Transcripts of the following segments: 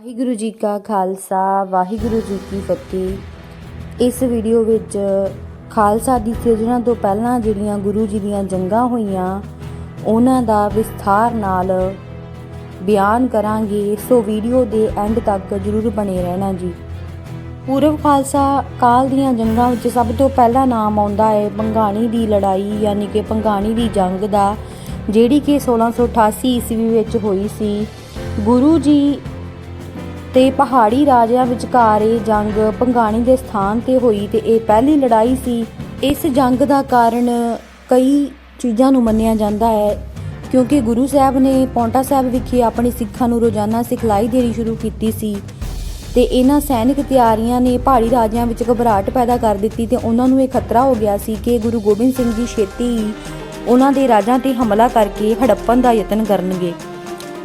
ਵਾਹਿਗੁਰੂ ਜੀ ਕਾ ਖਾਲਸਾ, ਵਾਹਿਗੁਰੂ ਜੀ ਕੀ ਫਤਿਹ। ਇਸ ਵੀਡੀਓ ਵਿੱਚ ਖਾਲਸਾ ਦੀ ਸਿਰਜਣਾ ਤੋਂ ਪਹਿਲਾਂ ਜਿਹੜੀਆਂ ਗੁਰੂ ਜੀ ਦੀਆਂ ਜੰਗਾਂ ਹੋਈਆਂ, ਉਹਨਾਂ ਦਾ ਵਿਸਥਾਰ ਨਾਲ ਬਿਆਨ ਕਰਾਂਗੇ। ਸੋ ਵੀਡੀਓ ਦੇ ਐਂਡ ਤੱਕ ਜਰੂਰ ਬਣੇ ਰਹਿਣਾ ਜੀ। ਪੂਰਵ ਖਾਲਸਾ ਕਾਲ ਦੀਆਂ ਜੰਗਾਂ ਵਿੱਚ ਸਭ ਤੋਂ ਪਹਿਲਾ ਨਾਮ ਆਉਂਦਾ ਹੈ ਪੰਗਾਣੀ ਦੀ ਲੜਾਈ, ਯਾਨੀ ਕਿ ਪੰਗਾਣੀ ਦੀ ਜੰਗ ਦਾ, ਜਿਹੜੀ ਕਿ 1688 ਈਸਵੀ ਵਿੱਚ ਹੋਈ ਸੀ। ਗੁਰੂ ਜੀ ਤੇ ਪਹਾੜੀ ਰਾਜਿਆਂ ਵਿਚਕਾਰ ਇਹ ਜੰਗ ਪੰਗਾਣੀ ਦੇ ਸਥਾਨ ਤੇ ਹੋਈ ਤੇ ਇਹ ਪਹਿਲੀ ਲੜਾਈ ਸੀ। ਇਸ ਜੰਗ ਦਾ ਕਾਰਨ ਕਈ ਚੀਜ਼ਾਂ ਨੂੰ ਮੰਨਿਆ ਜਾਂਦਾ ਹੈ, ਕਿਉਂਕਿ ਗੁਰੂ ਸਾਹਿਬ ਨੇ ਪੌਂਟਾ ਸਾਹਿਬ ਵਿਖੇ ਆਪਣੇ ਸਿੱਖਾਂ ਨੂੰ ਰੋਜ਼ਾਨਾ ਸਿਖਲਾਈ ਦੇਣੀ ਸ਼ੁਰੂ ਕੀਤੀ ਸੀ ਤੇ ਇਹਨਾਂ ਸੈਨਿਕ ਤਿਆਰੀਆਂ ਨੇ ਪਹਾੜੀ ਰਾਜਿਆਂ ਵਿੱਚ ਘਬਰਾਹਟ ਪੈਦਾ ਕਰ ਦਿੱਤੀ ਤੇ ਉਹਨਾਂ ਨੂੰ ਇਹ ਖਤਰਾ ਹੋ ਗਿਆ ਸੀ ਕਿ ਗੁਰੂ ਗੋਬਿੰਦ ਸਿੰਘ ਜੀ ਛੇਤੀ ਹੀ ਉਹਨਾਂ ਦੇ ਰਾਜਾਂ ਤੇ ਹਮਲਾ ਕਰਕੇ ਹੜੱਪਣ ਦਾ ਯਤਨ ਕਰਨਗੇ।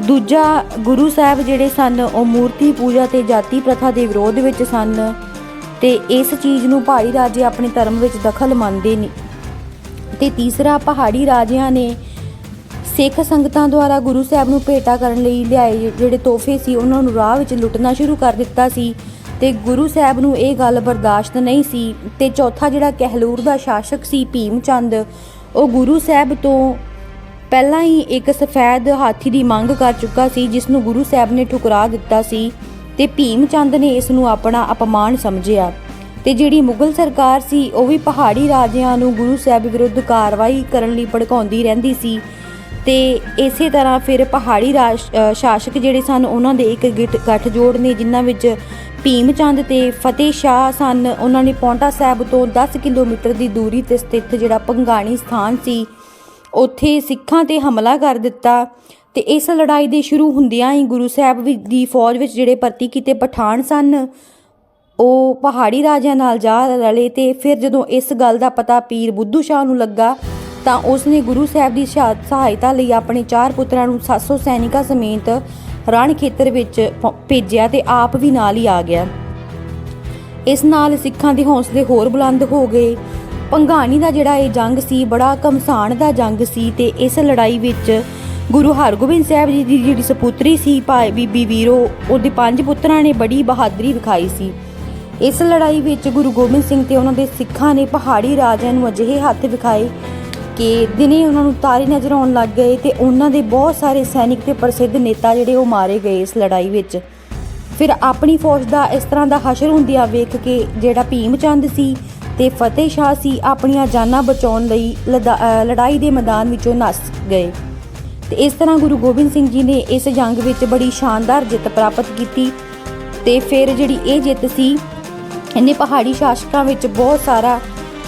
ਦੂਜਾ ਗੁਰੂ ਸਾਹਿਬ ਜਿਹੜੇ ਸਨ, ਉਹ ਮੂਰਤੀ ਪੂਜਾ ਤੇ ਜਾਤੀ ਪ੍ਰਥਾ ਦੇ ਵਿਰੋਧ ਵਿੱਚ ਸਨ ਤੇ ਇਸ ਚੀਜ਼ ਨੂੰ ਪਹਾੜੀ ਰਾਜੇ ਆਪਣੇ ਧਰਮ ਵਿੱਚ ਦਖਲ ਮੰਨਦੇ ਨੇ। ਤੇ ਤੀਸਰਾ, ਪਹਾੜੀ ਰਾਜਿਆਂ ਨੇ ਸਿੱਖ ਸੰਗਤਾਂ ਦੁਆਰਾ ਗੁਰੂ ਸਾਹਿਬ ਨੂੰ ਭੇਟਾ ਕਰਨ ਲਈ ਲਿਆਏ ਜਿਹੜੇ ਤੋਹਫੇ ਸੀ, ਉਹਨਾਂ ਨੂੰ ਰਾਹ ਵਿੱਚ ਲੁੱਟਣਾ ਸ਼ੁਰੂ ਕਰ ਦਿੱਤਾ ਸੀ ਤੇ ਗੁਰੂ ਸਾਹਿਬ ਨੂੰ ਇਹ ਗੱਲ ਬਰਦਾਸ਼ਤ ਨਹੀਂ ਸੀ ਤੇ ਚੌਥਾ ਜਿਹੜਾ ਕਹਿਲੂਰ ਦਾ ਸ਼ਾਸਕ ਸੀ ਭੀਮ ਚੰਦ, ਉਹ ਗੁਰੂ ਸਾਹਿਬ ਤੋਂ ਪਹਿਲਾਂ ਹੀ ਇੱਕ ਸਫੈਦ ਹਾਥੀ ਦੀ ਮੰਗ ਕਰ ਚੁੱਕਾ ਸੀ, ਜਿਸ ਨੂੰ ਗੁਰੂ ਸਾਹਿਬ ਨੇ ਠੁਕਰਾ ਦਿੱਤਾ ਸੀ ਤੇ ਭੀਮ ਚੰਦ ਨੇ ਇਸ ਨੂੰ ਆਪਣਾ ਅਪਮਾਨ ਸਮਝਿਆ। ਤੇ ਜਿਹੜੀ ਮੁਗਲ ਸਰਕਾਰ ਸੀ, ਉਹ ਵੀ ਪਹਾੜੀ ਰਾਜਿਆਂ ਨੂੰ ਗੁਰੂ ਸਾਹਿਬ ਵਿਰੁੱਧ ਕਾਰਵਾਈ ਕਰਨ ਲਈ ਭੜਕਾਉਂਦੀ ਰਹਿੰਦੀ ਸੀ ਤੇ ਇਸੇ ਤਰ੍ਹਾਂ ਫਿਰ ਪਹਾੜੀ ਰਾਜ- ਸ਼ਾਸਕ ਜਿਹੜੇ ਸਨ, ਉਹਨਾਂ ਦੇ ਇੱਕ ਗਿੱਠ, ਗੱਠਜੋੜ ਨੇ, ਜਿਨ੍ਹਾਂ ਵਿੱਚ ਭੀਮ ਚੰਦ ਤੇ ਫਤਿਹ ਸ਼ਾਹ ਸਨ, ਉਹਨਾਂ ਨੇ ਪੌਂਟਾ ਸਾਹਿਬ ਤੋਂ 10 ਕਿਲੋਮੀਟਰ ਦੀ ਦੂਰੀ ਤੇ ਸਥਿਤ ਜਿਹੜਾ ਪੰਗਾਣੀ ਸਥਾਨ ਸੀ ਉੱਥੇ ਸਿੱਖਾਂ ਤੇ ਹਮਲਾ ਕਰ ਦਿੱਤਾ ਅਤੇ ਇਸ ਲੜਾਈ ਦੇ ਸ਼ੁਰੂ ਹੁੰਦਿਆਂ ਹੀ ਗੁਰੂ ਸਾਹਿਬ ਵੀ- ਦੀ ਫੌਜ ਵਿੱਚ ਜਿਹੜੇ ਭਰਤੀ ਕੀਤੇ ਪਠਾਨ ਸਨ, ਉਹ ਪਹਾੜੀ ਰਾਜਿਆਂ ਨਾਲ ਜਾ ਰਲੇ ਤੇ ਫਿਰ ਜਦੋਂ ਇਸ ਗੱਲ ਦਾ ਪਤਾ ਪੀਰ ਬੁੱਧੂ ਸ਼ਾਹ ਨੂੰ ਲੱਗਾ ਤਾਂ ਉਸ ਨੇ ਗੁਰੂ ਸਾਹਿਬ ਦੀ ਸ਼ਹਾ- ਸਹਾਇਤਾ ਲਈ ਆਪਣੇ ਚਾਰ ਪੁੱਤਰਾਂ ਨੂੰ 700 ਸੈਨਿਕਾਂ ਸਮੇਤ ਰਣ ਖੇਤਰ ਵਿੱਚ ਭੇਜਿਆ ਤੇ ਆਪ ਵੀ ਨਾਲ ਹੀ ਆ ਗਿਆ। ਇਸ ਨਾਲ ਸਿੱਖਾਂ ਦੇ ਹੌਸਲੇ ਹੋਰ ਬੁਲੰਦ ਹੋ ਗਏ ਪੰਘਾਣੀ ਦਾ ਜਿਹੜਾ ਇਹ ਜੰਗ ਸੀ, ਬੜਾ ਕਮਸਾਨ ਦਾ ਜੰਗ ਸੀ ਤੇ ਇਸ ਲੜਾਈ ਵਿੱਚ ਗੁਰੂ ਹਰਗੋਬਿੰਦ ਸਾਹਿਬ ਜੀ ਦੀ ਜਿਹੜੀ ਸਪੁੱਤਰੀ ਸੀ, ਭਾਈ ਬੀਬੀ ਵੀਰੋ, ਉਹਦੇ ਪੰਜ ਪੁੱਤਰਾਂ ਨੇ ਬੜੀ ਬਹਾਦਰੀ ਵਿਖਾਈ ਸੀ। ਇਸ ਲੜਾਈ ਵਿੱਚ ਗੁਰੂ ਗੋਬਿੰਦ ਸਿੰਘ ਤੇ ਉਹਨਾਂ ਦੇ ਸਿੱਖਾਂ ਨੇ ਪਹਾੜੀ ਰਾਜਿਆਂ ਨੂੰ ਅਜਿਹੇ ਹੱਥ ਵਿਖਾਏ ਕਿ ਦਿਨੇ ਉਹਨਾਂ ਨੂੰ ਤਾਰੇ ਨਜ਼ਰ ਆਉਣ ਲੱਗ ਗਏ ਤੇ ਉਹਨਾਂ ਦੇ ਬਹੁਤ ਸਾਰੇ ਸੈਨਿਕ ਤੇ ਪ੍ਰਸਿੱਧ ਨੇਤਾ ਜਿਹੜੇ ਉਹ ਮਾਰੇ ਗਏ ਇਸ ਲੜਾਈ ਵਿੱਚ। ਫਿਰ ਆਪਣੀ ਫੌਜ ਦਾ ਇਸ ਤਰ੍ਹਾਂ ਦਾ ਹਸ਼ਰ ਹੁੰਦਿਆਂ ਵੇਖ ਕੇ ਜਿਹੜਾ ਭੀਮ ਚੰਦ ਸੀ ਤੇ ਫਤਿਹ ਸ਼ਾਹ ਸੀ ਆਪਣੀਆਂ ਜਾਨਾਂ ਬਚਾਉਣ ਲਈ ਲਦਾ- ਲੜਾਈ ਦੇ ਮੈਦਾਨ ਵਿੱਚੋਂ ਨੱਸ ਗਏ। ਤੇ ਇਸ ਤਰ੍ਹਾਂ ਗੁਰੂ ਗੋਬਿੰਦ ਸਿੰਘ ਜੀ ਨੇ ਇਸ ਜੰਗ ਵਿੱਚ ਬੜੀ ਸ਼ਾਨਦਾਰ ਜਿੱਤ ਪ੍ਰਾਪਤ ਕੀਤੀ ਤੇ ਫਿਰ ਜਿਹੜੀ ਇਹ ਜਿੱਤ ਸੀ, ਇਹਨੇ ਪਹਾੜੀ ਸ਼ਾਸਕਾਂ ਵਿੱਚ ਬਹੁਤ ਸਾਰਾ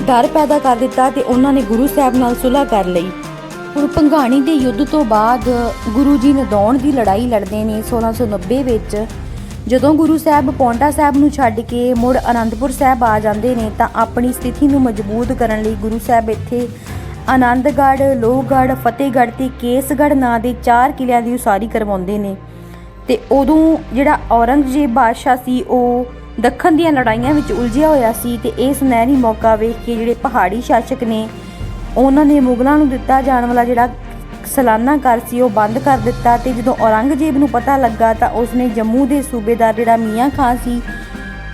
ਡਰ ਪੈਦਾ ਕਰ ਦਿੱਤਾ ਤੇ ਉਹਨਾਂ ਨੇ ਗੁਰੂ ਸਾਹਿਬ ਨਾਲ ਸੁਲ੍ਹਾ ਕਰ ਲਈ। ਹੁਣ ਪੰਘਾਣੀ ਦੇ ਯੁੱਧ ਤੋਂ ਬਾਅਦ ਗੁਰੂ ਜੀ ਨਦੌਣ ਦੀ ਲੜਾਈ ਲੜਦੇ ਨੇ 1690 ਵਿੱਚ। ਜਦੋਂ ਗੁਰੂ ਸਾਹਿਬ ਪੌਂਟਾ ਸਾਹਿਬ ਨੂੰ ਛੱਡ ਕੇ ਮੁੜ ਅਨੰਦਪੁਰ ਸਾਹਿਬ ਆ ਜਾਂਦੇ ਨੇ ਤਾਂ ਆਪਣੀ ਸਥਿਤੀ ਨੂੰ ਮਜ਼ਬੂਤ ਕਰਨ ਲਈ ਗੁਰੂ ਸਾਹਿਬ ਇੱਥੇ ਆਨੰਦਗੜ੍ਹ, ਲੋਹਗੜ੍ਹ, ਫਤਿਹਗੜ੍ਹ ਤੇ ਕੇਸਗੜ੍ਹ ਨਾਂ ਦੇ ਚਾਰ ਕਿਲਿਆਂ ਦੀ ਉਸਾਰੀ ਕਰਵਾਉਂਦੇ ਨੇ। ਤੇ ਉਦੋਂ ਜਿਹੜਾ ਔਰੰਗਜ਼ੇਬ ਬਾਦਸ਼ਾਹ ਸੀ, ਉਹ ਦੱਖਣ ਦੀਆਂ ਲੜਾਈਆਂ ਵਿੱਚ ਉਲਝਿਆ ਹੋਇਆ ਸੀ ਤੇ ਇਹ ਸੁਨਹਿਰੀ ਮੌਕਾ ਵੇਖ ਕੇ ਜਿਹੜੇ ਪਹਾੜੀ ਸ਼ਾਸਕ ਨੇ, ਉਹਨਾਂ ਨੇ ਮੁਗਲਾਂ ਨੂੰ ਦਿੱਤਾ ਜਾਣ ਵਾਲਾ ਜਿਹੜਾ ਸਾਲਾਨਾ ਘਰ ਸੀ, ਉਹ ਬੰਦ ਕਰ ਦਿੱਤਾ ਤੇ ਜਦੋਂ ਔਰੰਗਜ਼ੇਬ ਨੂੰ ਪਤਾ ਲੱਗਾ ਤਾਂ ਉਸਨੇ ਜੰਮੂ ਦੇ ਸੂਬੇਦਾਰ ਜਿਹੜਾ ਮੀਆਂ ਖਾਨ ਸੀ,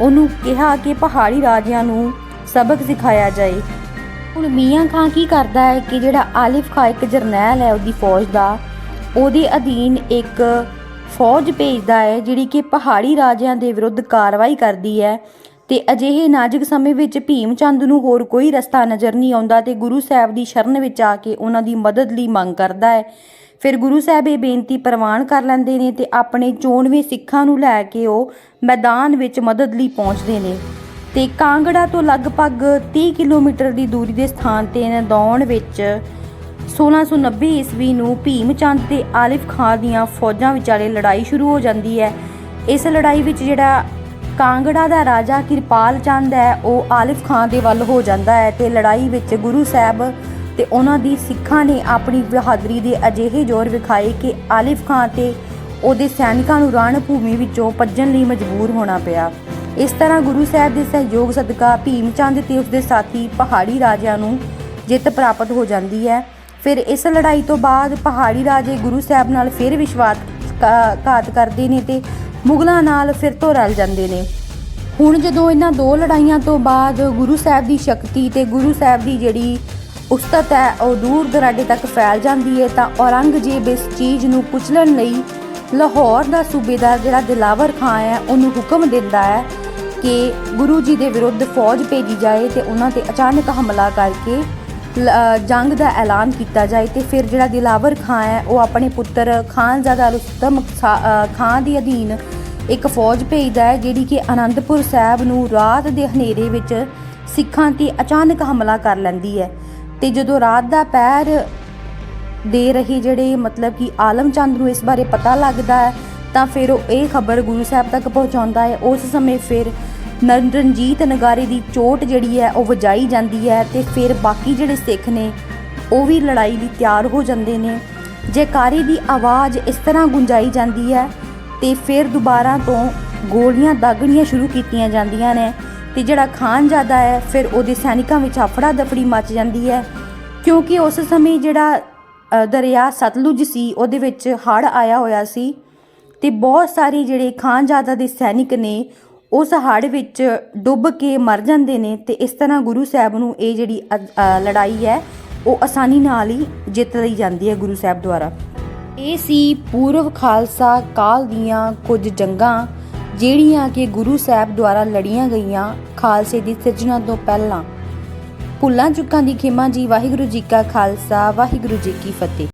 ਉਹਨੂੰ ਕਿਹਾ ਕਿ ਪਹਾੜੀ ਰਾਜਿਆਂ ਨੂੰ ਸਬਕ ਸਿਖਾਇਆ ਜਾਏ। ਹੁਣ ਮੀਆਂ ਖਾਨ ਕੀ ਕਰਦਾ ਹੈ ਕਿ ਜਿਹੜਾ ਆਲਿਫ ਖਾਂ ਇੱਕ ਜਰਨੈਲ ਹੈ ਉਹਦੀ ਫੌਜ ਦਾ, ਉਹਦੇ ਅਧੀਨ ਇੱਕ ਫੌਜ ਭੇਜਦਾ ਹੈ ਜਿਹੜੀ ਕਿ ਪਹਾੜੀ ਰਾਜਿਆਂ ਦੇ ਵਿਰੁੱਧ ਕਾਰਵਾਈ ਕਰਦੀ ਹੈ। ਤੇ ਅਜਿਹੇ ਨਾਜ਼ੁਕ ਸਮੇਂ ਵਿੱਚ ਭੀਮ ਚੰਦ ਨੂੰ ਹੋਰ ਕੋਈ ਰਸਤਾ ਨਜ਼ਰ ਨਹੀਂ ਆਉਂਦਾ ਤੇ ਗੁਰੂ ਸਾਹਿਬ ਦੀ ਸ਼ਰਨ ਵਿੱਚ ਆ ਕੇ ਉਹਨਾਂ ਦੀ ਮਦਦ ਲਈ ਮੰਗ ਕਰਦਾ ਹੈ। ਫਿਰ ਗੁਰੂ ਸਾਹਿਬ ਇਹ ਬੇਨਤੀ ਪ੍ਰਵਾਨ ਕਰ ਲੈਂਦੇ ਨੇ ਤੇ ਆਪਣੇ ਚੋਣਵੇਂ ਸਿੱਖਾਂ ਨੂੰ ਲੈ ਕੇ ਉਹ ਮੈਦਾਨ ਵਿੱਚ ਮਦਦ ਲਈ ਪਹੁੰਚਦੇ ਨੇ। ਤੇ ਕਾਂਗੜਾ ਤੋਂ ਲਗਭਗ 30 ਕਿਲੋਮੀਟਰ ਦੀ ਦੂਰੀ ਦੇ ਸਥਾਨ ਤੇ ਨਦੌਣ ਵਿੱਚ 1690 ਈਸਵੀ ਨੂੰ ਭੀਮ ਚੰਦ ਤੇ ਆਲਿਫ ਖਾਨ ਦੀਆਂ ਫੌਜਾਂ ਵਿਚਾਲੇ ਲੜਾਈ ਸ਼ੁਰੂ ਹੋ ਜਾਂਦੀ ਹੈ। ਇਸ ਲੜਾਈ ਵਿੱਚ ਜਿਹੜਾ ਕਾਂਗੜਾ ਦਾ ਰਾਜਾ ਕਿਰਪਾਲ ਚੰਦ ਹੈ, ਉਹ ਆਲਿਫ ਖਾਨ ਦੇ ਵੱਲ ਹੋ ਜਾਂਦਾ ਹੈ ਤੇ ਲੜਾਈ ਵਿੱਚ ਗੁਰੂ ਸਾਹਿਬ ਤੇ ਉਹਨਾਂ ਦੀ ਸਿੱਖਾਂ ਨੇ ਆਪਣੀ ਬਹਾਦਰੀ ਦੇ ਅਜਿਹੇ ਜ਼ੋਰ ਵਿਖਾਏ ਕਿ ਆਲਿਫ ਖਾਨ ਤੇ ਉਹਦੇ ਸੈਨਿਕਾਂ ਨੂੰ ਰਣ ਭੂਮੀ ਵਿੱਚੋਂ ਭੱਜਣ ਲਈ ਮਜਬੂਰ ਹੋਣਾ ਪਿਆ। ਇਸ ਤਰ੍ਹਾਂ ਗੁਰੂ ਸਾਹਿਬ ਦੇ ਸਹਿਯੋਗ ਸਦਕਾ ਭੀਮ ਚੰਦ ਤੇ ਉਸਦੇ ਸਾਥੀ ਪਹਾੜੀ ਰਾਜਿਆਂ ਨੂੰ ਜਿੱਤ ਪ੍ਰਾਪਤ ਹੋ ਜਾਂਦੀ ਹੈ। ਫਿਰ ਇਸ ਲੜਾਈ ਤੋਂ ਬਾਅਦ ਪਹਾੜੀ ਰਾਜੇ ਗੁਰੂ ਸਾਹਿਬ ਨਾਲ ਫਿਰ ਵਿਸ਼ਵਾਸ ਘਾਤ ਕਰਦੇ ਨੇ ਤੇ ਮੁਗਲਾਂ ਨਾਲ ਫਿਰ ਤੋਂ ਰਲ ਜਾਂਦੇ ਨੇ। ਹੁਣ ਜਦੋਂ ਇਹਨਾਂ ਦੋ ਲੜਾਈਆਂ ਤੋਂ ਬਾਅਦ ਗੁਰੂ ਸਾਹਿਬ ਦੀ ਸ਼ਕਤੀ ਤੇ ਗੁਰੂ ਸਾਹਿਬ ਦੀ ਜਿਹੜੀ ਉਸਤਤ ਹੈ, ਉਹ ਦੂਰ ਦਰਾਡੇ ਤੱਕ ਫੈਲ ਜਾਂਦੀ ਹੈ, ਤਾਂ ਔਰੰਗਜ਼ੇਬ ਇਸ ਚੀਜ਼ ਨੂੰ ਕੁਚਲਣ ਲਈ ਲਾਹੌਰ ਦਾ ਸੂਬੇਦਾਰ ਜਿਹੜਾ ਦਿਲਾਵਰ ਖਾਂ ਹੈ, ਉਹਨੂੰ ਹੁਕਮ ਦਿੰਦਾ ਹੈ ਕਿ ਗੁਰੂ ਜੀ ਦੇ ਵਿਰੁੱਧ ਫੌਜ ਭੇਜੀ ਜਾਏ ਤੇ ਉਹਨਾਂ ਤੇ ਅਚਾਨਕ ਹਮਲਾ ਕਰਕੇ ਜੰਗ ਦਾ ਐਲਾਨ ਕੀਤਾ ਜਾਏ ਤੇ ਫਿਰ ਜਿਹੜਾ ਦਿਲਾਵਰ ਖਾਂ ਹੈ, ਉਹ ਆਪਣੇ ਪੁੱਤਰ ਖਾਨਜ਼ਾਦਾ ਰੁਸਤਮ ਸਾ- ਖਾਂ ਦੇ ਅਧੀਨ ਇੱਕ ਫੌਜ ਭੇਜਦਾ ਹੈ, ਜਿਹੜੀ ਕਿ ਅਨੰਦਪੁਰ ਸਾਹਿਬ ਨੂੰ ਰਾਤ ਦੇ ਹਨੇਰੇ ਵਿੱਚ ਸਿੱਖਾਂ ਤੇ ਅਚਾਨਕ ਹਮਲਾ ਕਰ ਲੈਂਦੀ ਹੈ। ਤੇ ਜਦੋਂ ਰਾਤ ਦਾ ਪੈਰ ਦੇ ਰਹੇ ਜਿਹੜੇ ਮਤਲਬ ਕਿ ਆਲਮ ਚੰਦ ਨੂੰ ਇਸ ਬਾਰੇ ਪਤਾ ਲੱਗਦਾ ਹੈ, ਤਾਂ ਫਿਰ ਉਹ ਇਹ ਖਬਰ ਗੁਰੂ ਸਾਹਿਬ ਤੱਕ ਪਹੁੰਚਾਉਂਦਾ ਹੈ। ਉਸ ਸਮੇਂ ਫਿਰ ਨਰ- ਰਣਜੀਤ ਨਗਾਰੇ ਦੀ ਚੋਟ ਜਿਹੜੀ ਹੈ, ਉਹ ਵਜਾਈ ਜਾਂਦੀ ਹੈ ਤੇ ਫਿਰ ਬਾਕੀ ਜਿਹੜੇ ਸਿੱਖ ਨੇ, ਉਹ ਵੀ ਲੜਾਈ ਲਈ ਤਿਆਰ ਹੋ ਜਾਂਦੇ ਨੇ। ਜੈਕਾਰੇ ਦੀ ਆਵਾਜ਼ ਇਸ ਤਰ੍ਹਾਂ ਗੁੰਜਾਈ ਜਾਂਦੀ ਹੈ ਤੇ ਫਿਰ ਦੁਬਾਰਾ ਤੋਂ ਗੋਲੀਆਂ ਦਾਗਣੀਆਂ ਸ਼ੁਰੂ ਕੀਤੀਆਂ ਜਾਂਦੀਆਂ ਨੇ ਤੇ ਜਿਹੜਾ ਖਾਨਜ਼ਾਦਾ ਹੈ, ਫਿਰ ਉਹਦੇ ਸੈਨਿਕਾਂ ਵਿੱਚ ਹਫੜਾ ਦਫੜੀ ਮਚ ਜਾਂਦੀ ਹੈ। ਕਿਉਂਕਿ ਉਸ ਸਮੇਂ ਜਿਹੜਾ ਦਰਿਆ ਸਤਲੁਜ ਸੀ, ਉਹਦੇ ਵਿੱਚ ਹੜ੍ਹ ਆਇਆ ਹੋਇਆ ਸੀ ਤੇ ਬਹੁਤ ਸਾਰੇ ਜਿਹੜੇ ਖਾਨਜ਼ਾਦਾ ਦੇ ਸੈਨਿਕ ਨੇ ਉਸ ਹੜ੍ਹ ਵਿੱਚ ਡੁੱਬ ਕੇ ਮਰ ਜਾਂਦੇ ਨੇ ਤੇ ਇਸ ਤਰ੍ਹਾਂ ਗੁਰੂ ਸਾਹਿਬ ਨੂੰ ਇਹ ਜਿਹੜੀ ਲੜਾਈ ਹੈ, ਉਹ ਆਸਾਨੀ ਨਾਲ ਹੀ ਜਿੱਤ ਲਈ ਜਾਂਦੀ ਹੈ ਗੁਰੂ ਸਾਹਿਬ ਦੁਆਰਾ। ਇਹ ਸੀ ਪੂਰਵ ਖਾਲਸਾ ਕਾਲ ਦੀਆਂ ਕੁਝ ਜੰਗਾਂ, ਜਿਹੜੀਆਂ ਕਿ ਗੁਰੂ ਸਾਹਿਬ ਦੁਆਰਾ ਲੜੀਆਂ ਗਈਆਂ ਖਾਲਸੇ ਦੀ ਸਿਰਜਣਾ ਤੋਂ ਪਹਿਲਾਂ। ਭੁੱਲਾਂ ਚੁੱਕਾਂ ਦੀ ਖਿਮਾ ਜੀ, ਵਾਹਿਗੁਰੂ ਜੀ ਕਾ ਖਾਲਸਾ, ਵਾਹਿਗੁਰੂ ਜੀ ਕੀ ਫਤਿਹ।